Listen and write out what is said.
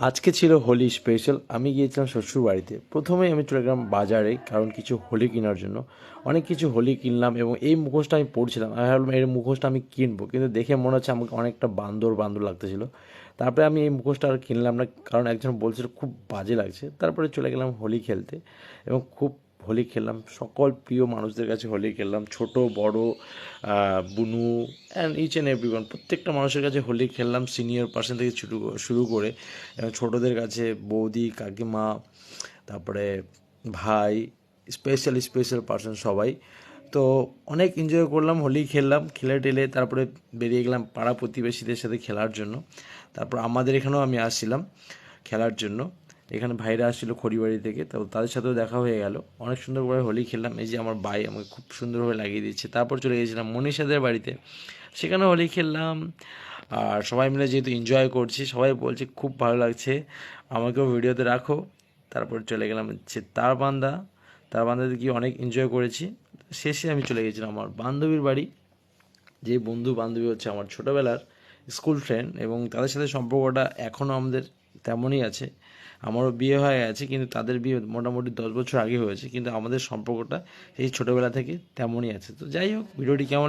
আজকে ছিল হোলি স্পেশাল আমি গিয়েছিলাম শ্বশুর বাড়িতে প্রথমেই আমি চলে গেলাম বাজারে, কারণ কিছু হোলি কেনার জন্য। অনেক কিছু হোলি কিনলাম এবং এই মুখোশটা আমি পড়ছিলাম আমি ভাবলাম, এর মুখোশটা আমি কিনবো। কিন্তু দেখে মনে হচ্ছে আমাকে অনেকটা বান্দর বান্দর লাগতেছিল। তারপরে আমি এই মুখোশটা আর কিনলাম না, কারণ একজন বলছিল, খুব বাজে লাগছে। তারপরে চলে গেলাম হোলি খেলতে এবং খুব হোলি খেললাম। সকল প্রিয় মানুষদের কাছে হোলি খেললাম। ছোট, বড় বুনু অ্যান্ড ইচ অ্যান্ড এভরি প্রত্যেকটা মানুষের কাছে হোলি খেললাম সিনিয়র পার্সন থেকে শুরু শুরু করে। এবং ছোটোদের কাছে বৌদি, কাকিমা, তারপরে ভাই স্পেশাল স্পেশাল পার্সন সবাই। তো অনেক এনজয় করলাম, হোলি খেললাম, খেলে টেলে তারপরে বেরিয়ে গেলাম পাড়া প্রতিবেশীদের সাথে খেলার জন্য। তারপর আমাদের এখানেও আমি আসছিলাম খেলার জন্য। এখানে ভাইরা আসছিল খড়িবাড়ি থেকে, তো তাদের সাথেও দেখা হয়ে গেল। অনেক সুন্দর করে হোলি খেললাম। এই যে আমার ভাই আমাকে খুব সুন্দরভাবে লাগিয়ে দিচ্ছে। তারপর চলে গেছিলাম মনীষাদের বাড়িতে। সেখানে হোলি খেললাম। আর সবাই মিলে যেহেতু এনজয় করছি, সবাই বলছে খুব ভালো লাগছে। আমাকেও ভিডিওতে রাখো। তারপর চলে গেলাম হচ্ছে তার বান্দা তারবান্দা। তারবান্দাতে গিয়ে অনেক এনজয় করেছি। শেষে আমি চলে গেছিলাম আমার বান্ধবীর বাড়ি। যে বন্ধু বান্ধবী হচ্ছে আমার ছোটোবেলার স্কুল ফ্রেন্ড এবং তাদের সাথে সম্পর্কটা এখনও আমাদের তেমনই আছে। আমারও বিয়ে হয়ে গেছে, কিন্তু তাদের বিয়ে মোটামুটি দশ বছর আগে হয়েছে, কিন্তু আমাদের সম্পর্কটা সেই ছোটোবেলা থেকে তেমনই আছে। তো যাই হোক, ভিডিওটি কেমন